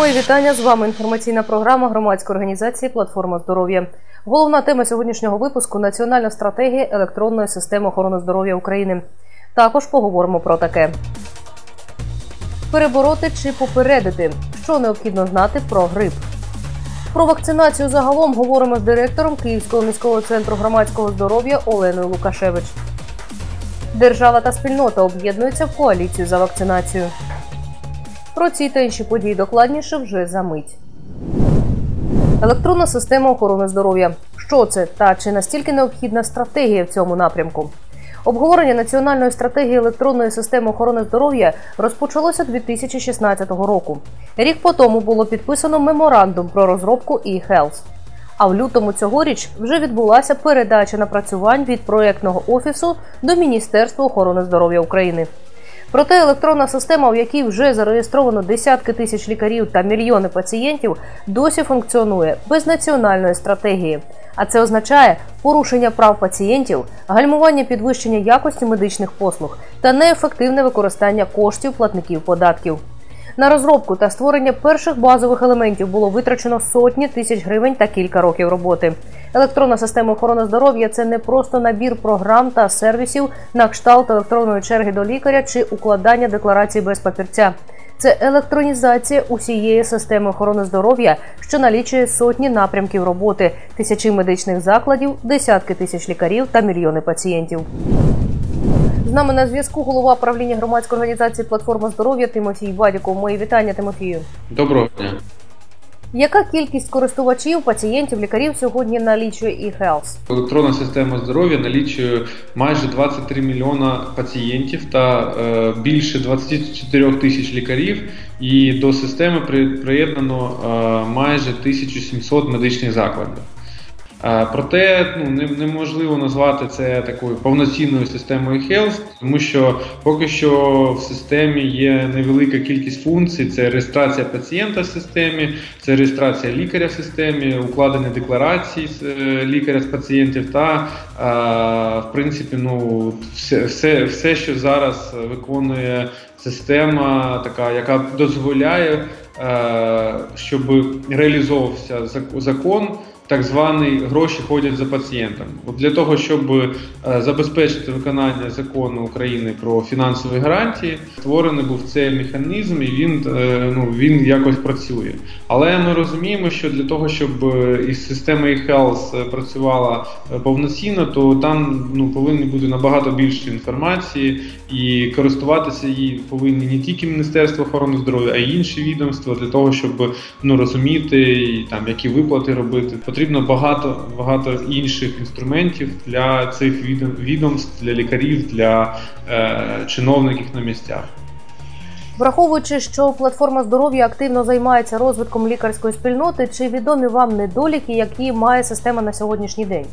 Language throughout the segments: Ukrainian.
Мої вітання з вами. Інформаційна програма громадської організації Платформа здоров'я. Головна тема сьогоднішнього випуску національна стратегія електронної системи охорони здоров'я України. Також поговоримо про таке: перебороти чи попередити, що необхідно знати про грип. Про вакцинацію загалом говоримо з директором Київського міського центру громадського здоров'я Оленою Лукашевич. Держава та спільнота об'єднуються в коаліцію за вакцинацію. Про ці та інші події докладніше вже за мить. Електронна система охорони здоров'я. Що це та чи настільки необхідна стратегія в цьому напрямку? Обговорення національної стратегії електронної системи охорони здоров'я розпочалося 2016 року. Рік по тому було підписано меморандум про розробку e-Health. А в лютому цьогоріч вже відбулася передача напрацювань від проєктного офісу до Міністерства охорони здоров'я України. Проте електронна система, в якій вже зареєстровано десятки тисяч лікарів та мільйони пацієнтів, досі функціонує без національної стратегії. А це означає порушення прав пацієнтів, гальмування підвищення якості медичних послуг та неефективне використання коштів платників податків. На розробку та створення перших базових елементів було витрачено сотні тисяч гривень та кілька років роботи. Електронна система охорони здоров'я це не просто набір програм та сервісів на кшталт електронної черги до лікаря чи укладання декларації без папірця. Це електронізація усієї системи охорони здоров'я, що налічує сотні напрямків роботи, тисячі медичних закладів, десятки тисяч лікарів та мільйони пацієнтів. З нами на зв'язку голова правління громадської організації Платформа здоров'я Тимофій Бадіков. Мої вітання, Тимофію. Доброго дня. Яка кількість користувачів, пацієнтів, лікарів сьогодні налічує e-Health? Електронна система здоров'я налічує майже 23 мільйона пацієнтів та е, більше 24 тисяч лікарів. І до системи приєднано е, майже 1700 медичних закладів. Проте ну, неможливо назвати це такою повноцінною системою Health, тому що поки що в системі є невелика кількість функцій: це реєстрація пацієнта в системі, це реєстрація лікаря в системі, укладення декларацій е, лікаря з пацієнтів та в принципі ну, все, все, все, що зараз виконує система, така, яка дозволяє, щоб реалізовувався закон так званий гроші ходять за пацієнтом. От Для того, щоб е, забезпечити виконання закону України про фінансові гарантії, створений був цей механізм, і він е, ну, він якось працює. Але ми розуміємо, що для того, щоб е, із система e-health працювала повноцінно, то там ну, повинні бути набагато більше інформації, і користуватися її повинні не тільки Міністерство охорони здоров'я, а й інші відомства для того, щоб ну розуміти там які виплати робити потрібно багато багато інших інструментів для цих відомств, для лікарів, для е, чиновників на місцях. Враховуючи, що платформа здоров'я активно займається розвитком лікарської спільноти, чи відомі вам недоліки, які має система на сьогоднішній день?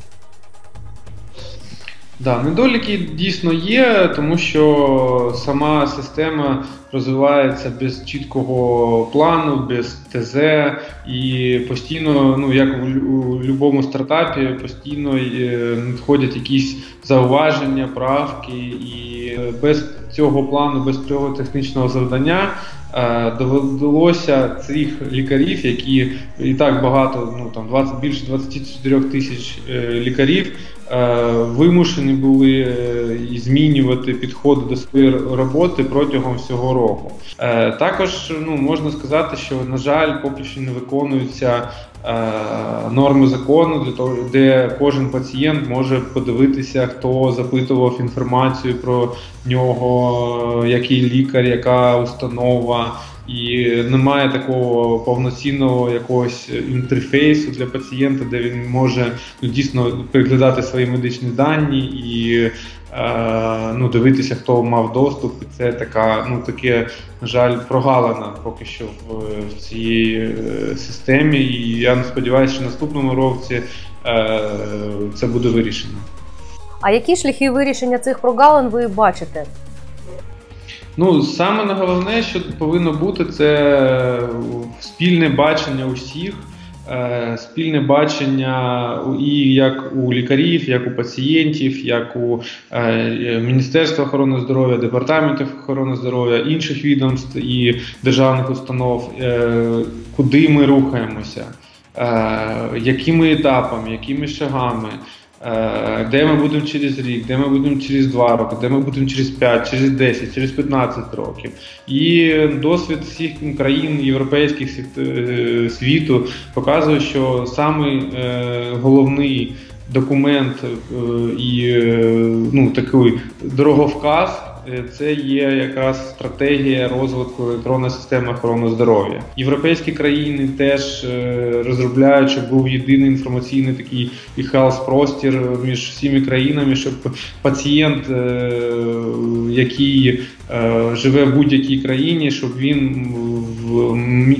Да, недоліки дійсно є, тому що сама система розвивається без чіткого плану, без ТЗ і постійно, ну як у будь-якому стартапі, постійно е, надходять якісь зауваження, правки, і без цього плану, без цього технічного завдання. Е, довелося цих лікарів, які і так багато, ну там 20, більше 24 тисяч е, лікарів, вимушені були е, змінювати підходи до своєї роботи протягом всього року. Е, також ну можна сказати, що на жаль, поки що не виконуються норми закону для того, де кожен пацієнт може подивитися, хто запитував інформацію про нього, який лікар, яка установа. І немає такого повноцінного якогось інтерфейсу для пацієнта, де він може ну, дійсно переглядати свої медичні дані і е, ну, дивитися, хто мав доступ. І Це така, ну таке, на жаль, прогалина поки що в, в цій е, системі. І я сподіваюся, що наступному році е, це буде вирішено. А які шляхи вирішення цих прогалин ви бачите? Ну, саме головне, що повинно бути, це спільне бачення усіх. е, спільне бачення і як у лікарів, як у пацієнтів, як у е, Міністерства охорони здоров'я, департаментів охорони здоров'я, інших відомств і державних установ, куди ми рухаємося, якими етапами, якими шагами. Е, де ми будемо через рік, де ми будемо через 2 роки, де ми будемо через 5, через 10, через 15 років. І досвід всіх країн європейських е, світу показує, що самий е, головний документ і ну, такий дороговказ. Е, це є якраз стратегія розвитку електронної системи охорони здоров'я. Європейські країни теж е, розробляють, щоб був єдиний інформаційний такий і health простір між всіми країнами, щоб пацієнт, е, який живе в будь-якій країні, щоб він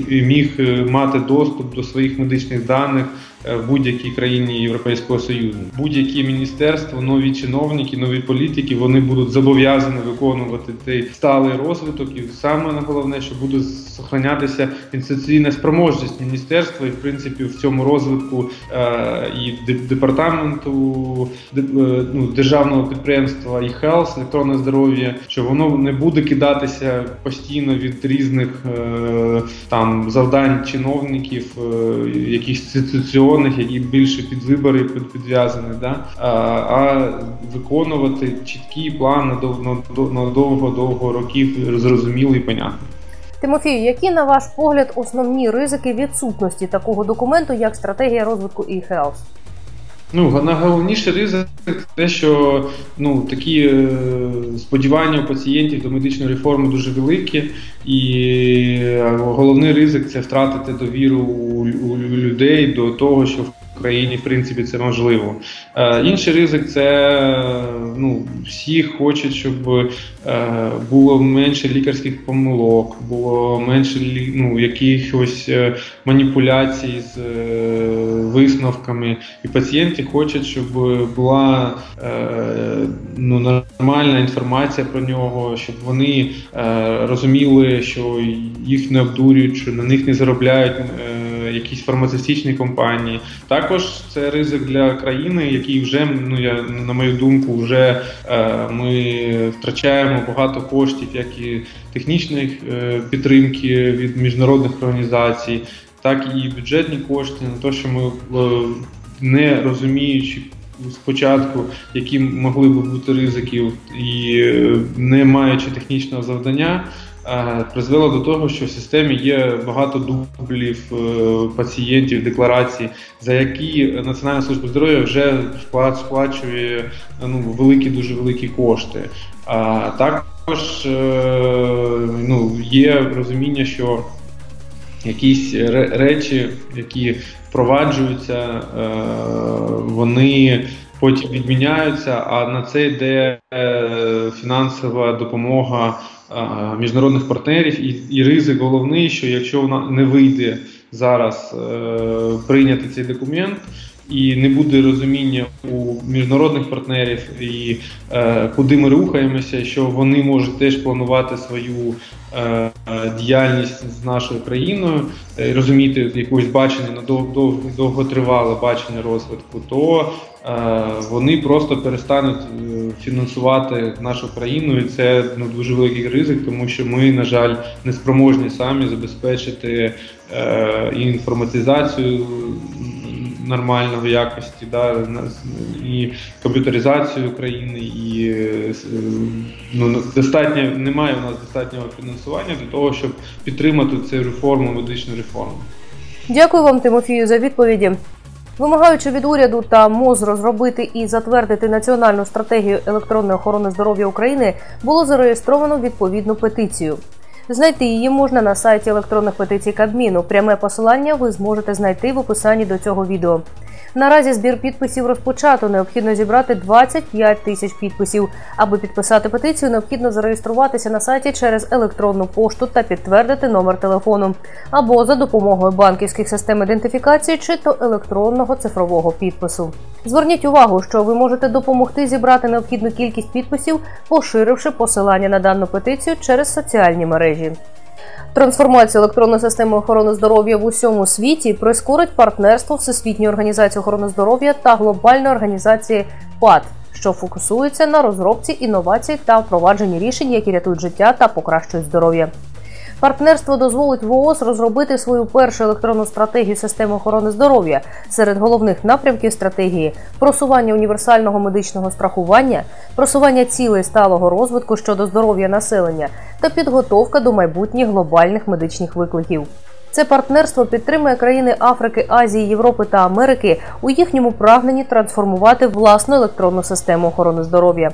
міг мати доступ до своїх медичних даних. Е, в будь-якій країні Європейського Союзу. Будь-які міністерства, нові чиновники, нові політики вони будуть зобов'язані виконувати цей сталий розвиток, і саме головне, що буде зберігатися інституційна спроможність міністерства, і в принципі в цьому розвитку е, і департаменту е, ну, державного підприємства і Health, електронне здоров'я, що воно не буде кидатися постійно від різних там завдань чиновників, якихось інституцій регіонах, які більше під вибори підв'язані, да? а а виконувати чіткий план на довго-довго років зрозумілий і понятний. Тимофію, які на ваш погляд основні ризики відсутності такого документу, як стратегія розвитку e-health? Ну, найголовніший ризик те, що ну такі е, сподівання у пацієнтів до медичної реформи дуже великі, і головний ризик це втратити довіру у, у людей до того, що в в принципі це можливо. Е, Інший ризик це ну, всі хочуть, щоб е, було менше лікарських помилок, було менше ну, якихось е, маніпуляцій з е, висновками. І пацієнти хочуть, щоб була е, ну, нормальна інформація про нього, щоб вони е, розуміли, що їх не обдурюють, що на них не заробляють. Якісь фармацевтичні компанії. Також це ризик для країни, який вже ну я на мою думку, вже е, ми втрачаємо багато коштів, як і технічної е, підтримки від міжнародних організацій, так і бюджетні кошти на те, що ми е, не розуміючи. Спочатку, які могли би бути ризики, і не маючи технічного завдання, призвело до того, що в системі є багато дублів е, пацієнтів, декларацій, за які Національна служба здоров'я вже сплачує ну, великі, дуже великі кошти. А також е, ну, є розуміння, що якісь речі, які впроваджуються, е, вони потім відміняються, а на це йде фінансова допомога міжнародних партнерів, і і ризик головний, що якщо вона не вийде зараз е, прийняти цей документ. І не буде розуміння у міжнародних партнерів, і е, куди ми рухаємося, що вони можуть теж планувати свою е, діяльність з нашою країною, е, розуміти якогось бачення на дов, дов, довготривале бачення розвитку, то е, вони просто перестануть е, фінансувати нашу країну, і це ну, дуже великий ризик, тому що ми, на жаль, не спроможні самі забезпечити е, інформатизацію нормальної якості, да, і комп'ютеризацію України, і ну, достатньо немає у нас достатнього фінансування для того, щоб підтримати цю реформу, медичну реформу. Дякую вам, Тимофію, за відповіді. Вимагаючи від уряду та МОЗ розробити і затвердити національну стратегію електронної охорони здоров'я України, було зареєстровано відповідну петицію. Знайти її можна на сайті електронних петицій Кабміну. Пряме посилання ви зможете знайти в описанні до цього відео. Наразі збір підписів розпочато. Необхідно зібрати 25 тисяч підписів. Аби підписати петицію, необхідно зареєструватися на сайті через електронну пошту та підтвердити номер телефону або за допомогою банківських систем ідентифікації чи то електронного цифрового підпису. Зверніть увагу, що ви можете допомогти зібрати необхідну кількість підписів, поширивши посилання на дану петицію через соціальні мережі. Трансформацію електронної системи охорони здоров'я в усьому світі прискорить партнерство Всесвітньої організації охорони здоров'я та глобальної організації ПАД, що фокусується на розробці інновацій та впровадженні рішень, які рятують життя та покращують здоров'я. Партнерство дозволить ВООЗ розробити свою першу електронну стратегію системи охорони здоров'я серед головних напрямків стратегії просування універсального медичного страхування, просування цілей сталого розвитку щодо здоров'я населення та підготовка до майбутніх глобальних медичних викликів. Це партнерство підтримує країни Африки, Азії, Європи та Америки у їхньому прагненні трансформувати власну електронну систему охорони здоров'я.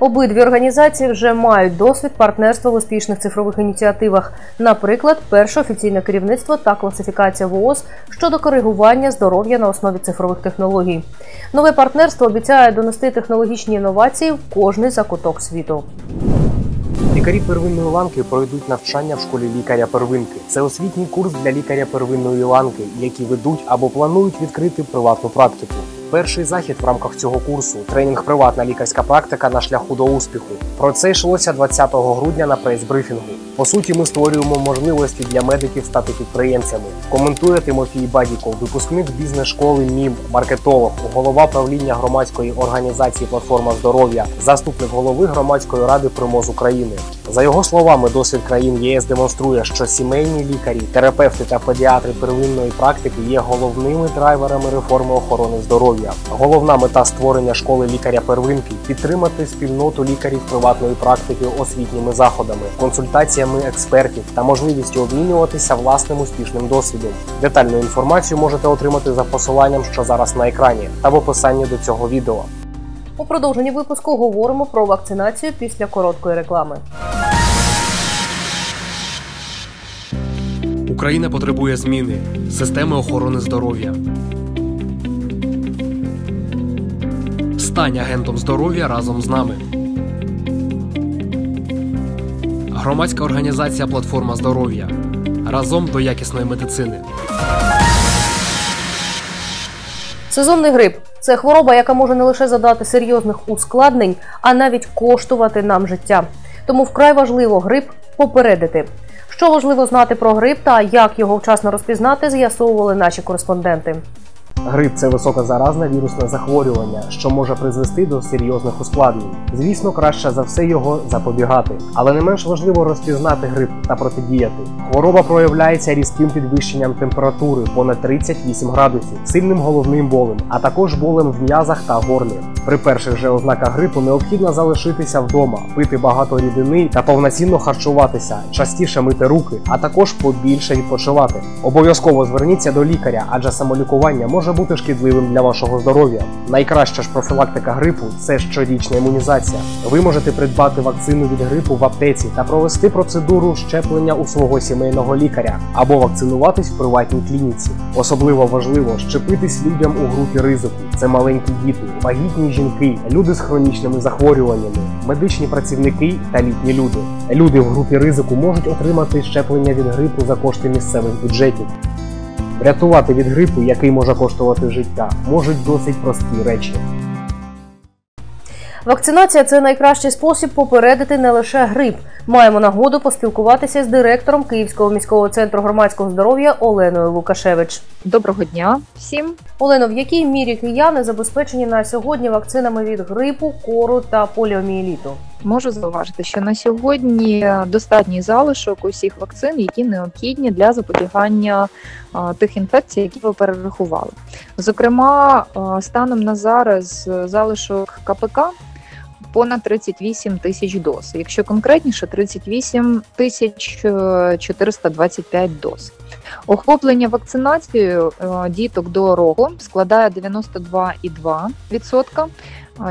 Обидві організації вже мають досвід партнерства в успішних цифрових ініціативах, наприклад, перше офіційне керівництво та класифікація ВООЗ щодо коригування здоров'я на основі цифрових технологій. Нове партнерство обіцяє донести технологічні інновації в кожний закуток світу. Лікарі первинної ланки пройдуть навчання в школі лікаря первинки. Це освітній курс для лікаря первинної ланки, які ведуть або планують відкрити приватну практику. Перший захід в рамках цього курсу тренінг приватна лікарська практика на шляху до успіху. Про це йшлося 20 грудня на прес-брифінгу. По суті, ми створюємо можливості для медиків стати підприємцями. Коментує Тимофій Бадіков, випускник бізнес-школи МІМ, маркетолог, голова правління громадської організації Платформа здоров'я, заступник голови громадської ради Примоз України. За його словами, досвід країн ЄС демонструє, що сімейні лікарі, терапевти та педіатри первинної практики є головними драйверами реформи охорони здоров'я. Головна мета створення школи лікаря первинки підтримати спільноту лікарів приватної практики освітніми заходами, консультаціями експертів та можливістю обмінюватися власним успішним досвідом. Детальну інформацію можете отримати за посиланням, що зараз на екрані, та в описанні до цього відео. У продовженні випуску говоримо про вакцинацію після короткої реклами. Україна потребує зміни системи охорони здоров'я. Стань агентом здоров'я разом з нами. Громадська організація Платформа здоров'я разом до якісної медицини. Сезонний грип це хвороба, яка може не лише задати серйозних ускладнень, а навіть коштувати нам життя. Тому вкрай важливо грип попередити. Що важливо знати про грип та як його вчасно розпізнати, з'ясовували наші кореспонденти. Грип це високозаразне вірусне захворювання, що може призвести до серйозних ускладнень. Звісно, краще за все його запобігати, але не менш важливо розпізнати грип та протидіяти. Хвороба проявляється різким підвищенням температури понад 38 градусів, сильним головним болем, а також болем в м'язах та горлі. При перших же ознаках грипу необхідно залишитися вдома, пити багато рідини та повноцінно харчуватися, частіше мити руки, а також побільше відпочивати. Обов'язково зверніться до лікаря, адже самолікування може бути шкідливим для вашого здоров'я. Найкраща ж профілактика грипу це щорічна імунізація. Ви можете придбати вакцину від грипу в аптеці та провести процедуру щеплення у свого сімейного лікаря або вакцинуватись в приватній клініці. Особливо важливо щепитись людям у групі ризику. Це маленькі діти, вагітні жінки, люди з хронічними захворюваннями, медичні працівники та літні люди. Люди в групі ризику можуть отримати щеплення від грипу за кошти місцевих бюджетів. Врятувати від грипу, який може коштувати життя, можуть досить прості речі. Вакцинація це найкращий спосіб попередити не лише грип. Маємо нагоду поспілкуватися з директором Київського міського центру громадського здоров'я Оленою Лукашевич. Доброго дня всім. Олено, в якій мірі кияни забезпечені на сьогодні вакцинами від грипу, кору та поліомієліту? Можу зауважити, що на сьогодні достатній залишок усіх вакцин, які необхідні для запобігання тих інфекцій, які ви перерахували. Зокрема, станом на зараз залишок КПК понад 38 тисяч доз. Якщо конкретніше, 38 тисяч 425 доз. Охоплення вакцинацією е, діток до року складає 92,2%.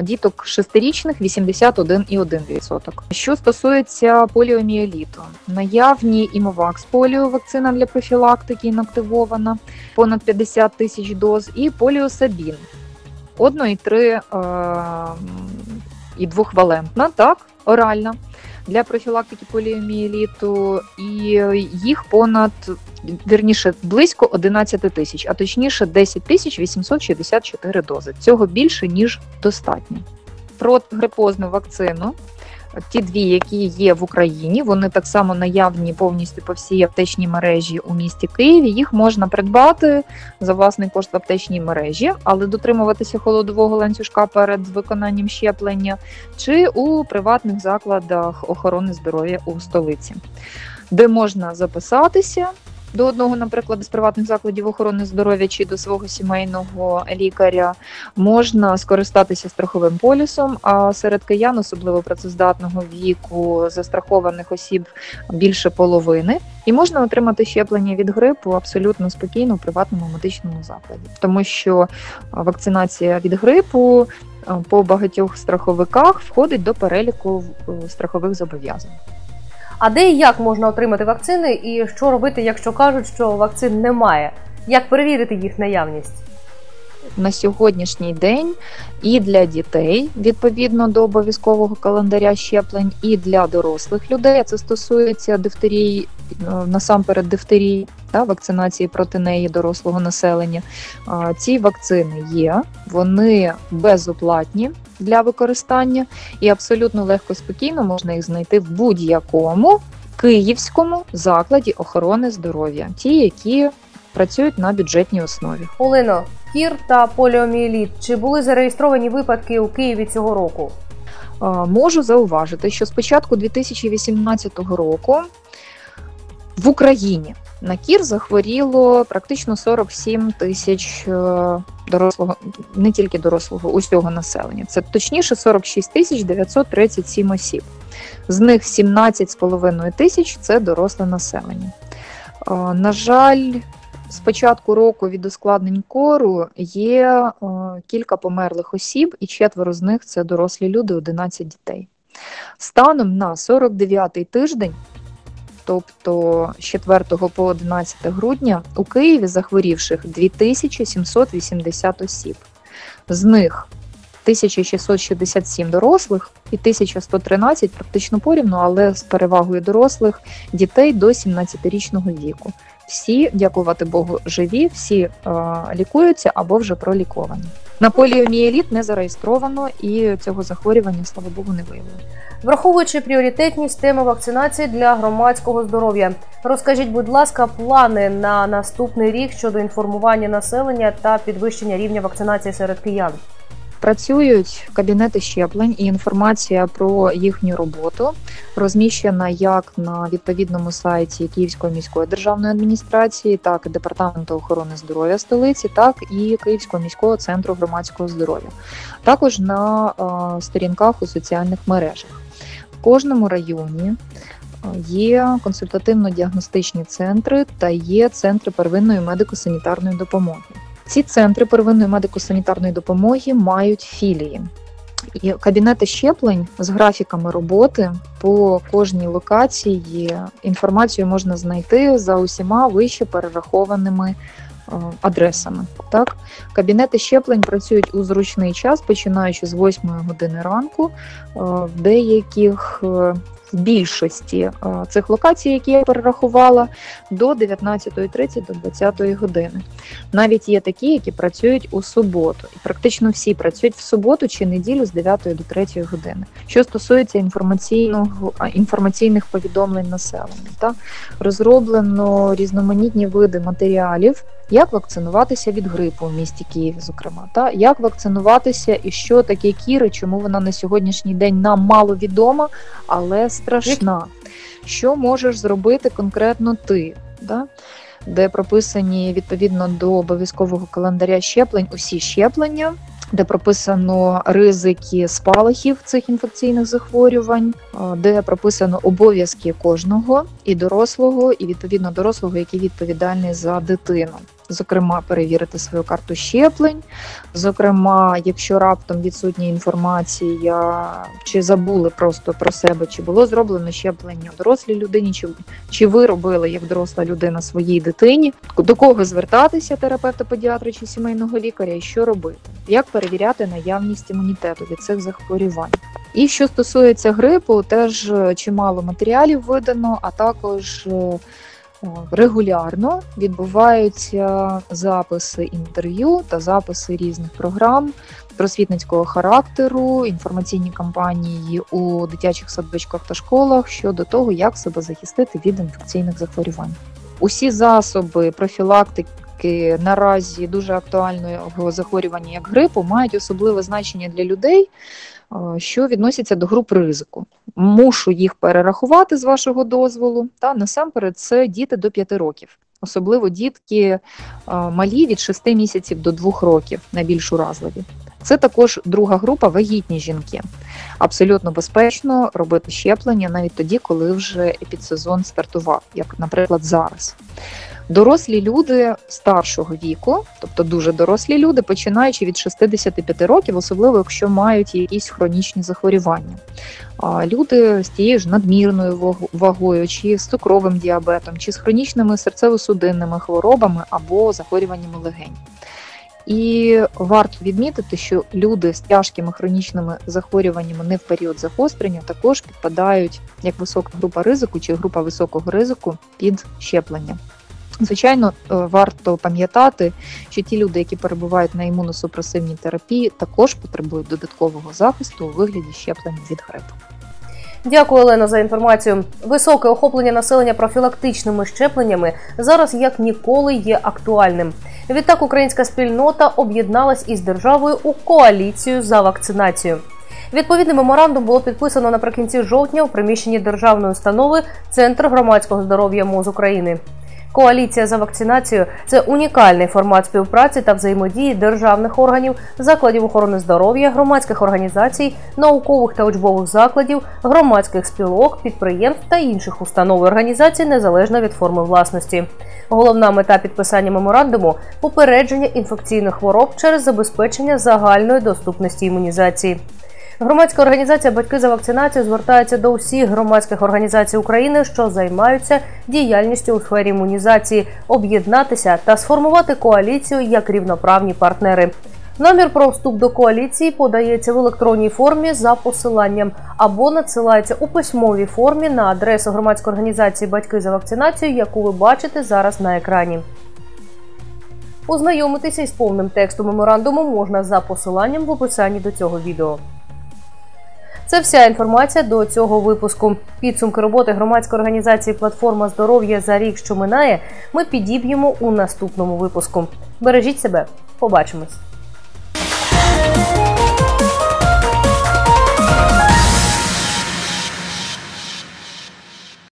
Діток шестирічних 81,1%. Що стосується поліоміеліту, наявні імовакс поліо вакцина для профілактики інактивована понад 50 тисяч доз, і поліосабін. 1,3 і двохвалентна, так, оральна для профілактики поліомієліту, і їх понад вірніше близько 11 тисяч, а точніше 10 тисяч 864 дози. Цього більше ніж достатньо. Про грипозну вакцину ті дві, які є в Україні, вони так само наявні повністю по всій аптечній мережі у місті Києві. Їх можна придбати за власний кошт в аптечній мережі, але дотримуватися холодового ланцюжка перед виконанням щеплення, чи у приватних закладах охорони здоров'я у столиці, де можна записатися до одного, наприклад, з приватних закладів охорони здоров'я чи до свого сімейного лікаря, можна скористатися страховим полісом. А серед киян, особливо працездатного віку, застрахованих осіб більше половини, і можна отримати щеплення від грипу абсолютно спокійно у приватному медичному закладі, тому що вакцинація від грипу по багатьох страховиках входить до переліку е, страхових зобов'язань. А де і як можна отримати вакцини, і що робити, якщо кажуть, що вакцин немає? Як перевірити їх наявність? На сьогоднішній день і для дітей відповідно до обов'язкового календаря щеплень, і для дорослих людей це стосується дифтерії, е, насамперед дифтерії та вакцинації проти неї дорослого населення. Ці вакцини є, вони безоплатні для використання і абсолютно легко спокійно можна їх знайти в будь-якому київському закладі охорони здоров'я, ті, які працюють на бюджетній основі. Олено, кір та поліоміеліт. Чи були зареєстровані випадки у Києві цього року? Можу зауважити, що з початку 2018 року в Україні на кір захворіло практично 47 тисяч е, дорослого, не тільки дорослого, усього населення. Це точніше 46 тисяч 937 осіб. З них 17,5 тисяч це доросле населення. На жаль, з початку року від ускладнень кору є е, кілька померлих осіб, і четверо з них це дорослі люди, 11 дітей. Станом на 49-й тиждень тобто з 4 по 11 грудня, у Києві захворівших 2780 осіб. З них 1667 дорослих і 1113 практично порівну, але з перевагою дорослих дітей до 17-річного віку. Всі, дякувати Богу, живі, всі е, лікуються або вже проліковані. На поліомієліт не зареєстровано і цього захворювання, слава Богу, не виявлено. Враховуючи пріоритетність теми вакцинації для громадського здоров'я, розкажіть, будь ласка, плани на наступний рік щодо інформування населення та підвищення рівня вакцинації серед киян. Працюють кабінети щеплень і інформація про їхню роботу розміщена як на відповідному сайті Київської міської державної адміністрації, так і департаменту охорони здоров'я столиці, так і Київського міського центру громадського здоров'я, також на сторінках у соціальних мережах. В кожному районі є консультативно-діагностичні центри та є центри первинної медико-санітарної допомоги. Ці центри первинної медико-санітарної допомоги мають філії. І кабінети щеплень з графіками роботи по кожній локації інформацію можна знайти за усіма вище перерахованими е, адресами. Так, Кабінети щеплень працюють у зручний час, починаючи з 8 години ранку, е, в деяких е, більшості е, цих локацій, які я перерахувала, до 19.30 до 20 години. Навіть є такі, які працюють у суботу, і практично всі працюють в суботу чи неділю з 9 до 3 години. Що стосується інформаційного інформаційних повідомлень населення, та розроблено різноманітні види матеріалів. Як вакцинуватися від грипу в місті Києві, зокрема, та як вакцинуватися і що таке кіри, чому вона на сьогоднішній день нам мало відома, але страшна. Що можеш зробити конкретно ти? Да? Де прописані відповідно до обов'язкового календаря щеплень усі щеплення, де прописано ризики спалахів цих інфекційних захворювань, де прописано обов'язки кожного і дорослого, і відповідно дорослого, який відповідальний за дитину зокрема, перевірити свою карту щеплень. Зокрема, якщо раптом відсутня інформація, чи забули просто про себе, чи було зроблено щеплення дорослій людині, чи чи ви робили як доросла людина своїй дитині, до кого звертатися, терапевта, педіатра чи сімейного лікаря, і що робити, як перевіряти наявність імунітету від цих захворювань. І що стосується грипу, теж чимало матеріалів видано, а також регулярно відбуваються записи інтерв'ю та записи різних програм просвітницького характеру, інформаційні кампанії у дитячих садочках та школах щодо того, як себе захистити від інфекційних захворювань. Усі засоби профілактики наразі дуже актуального захворювання як грипу мають особливе значення для людей, що відносяться до груп ризику. Мушу їх перерахувати з вашого дозволу. Та насамперед це діти до 5 років, особливо дітки малі від 6 місяців до 2 років, найбільш уразливі. Це також друга група вагітні жінки. Абсолютно безпечно робити щеплення навіть тоді, коли вже епідсезон стартував, як, наприклад, зараз. Дорослі люди старшого віку, тобто дуже дорослі люди, починаючи від 65 років, особливо якщо мають якісь хронічні захворювання. Люди з тією ж надмірною вагою, чи з цукровим діабетом, чи з хронічними серцево-судинними хворобами або захворюваннями легень. І варто відмітити, що люди з тяжкими хронічними захворюваннями не в період загострення також підпадають як висока група ризику чи група високого ризику під щеплення. Звичайно, е, варто пам'ятати, що ті люди, які перебувають на імуносупресивній терапії, також потребують додаткового захисту у вигляді щеплення від грипу. Дякую, Олена, за інформацію. Високе охоплення населення профілактичними щепленнями зараз як ніколи є актуальним. Відтак українська спільнота об'єдналась із державою у коаліцію за вакцинацію. Відповідний меморандум було підписано наприкінці жовтня у приміщенні державної установи Центр громадського здоров'я МОЗ України. Коаліція за вакцинацію це унікальний формат співпраці та взаємодії державних органів, закладів охорони здоров'я, громадських організацій, наукових та учбових закладів, громадських спілок, підприємств та інших установ і організацій незалежно від форми власності. Головна мета підписання меморандуму попередження інфекційних хвороб через забезпечення загальної доступності імунізації. Громадська організація Батьки за вакцинацію звертається до усіх громадських організацій України, що займаються діяльністю у сфері імунізації, об'єднатися та сформувати коаліцію як рівноправні партнери. Намір про вступ до коаліції подається в електронній формі за посиланням або надсилається у письмовій формі на адресу громадської організації Батьки за вакцинацію, яку ви бачите зараз на екрані. Ознайомитися із повним текстом меморандуму можна за посиланням в описанні до цього відео. Це вся інформація до цього випуску. Підсумки роботи громадської організації Платформа здоров'я за рік, що минає, ми підіб'ємо у наступному випуску. Бережіть себе, побачимось.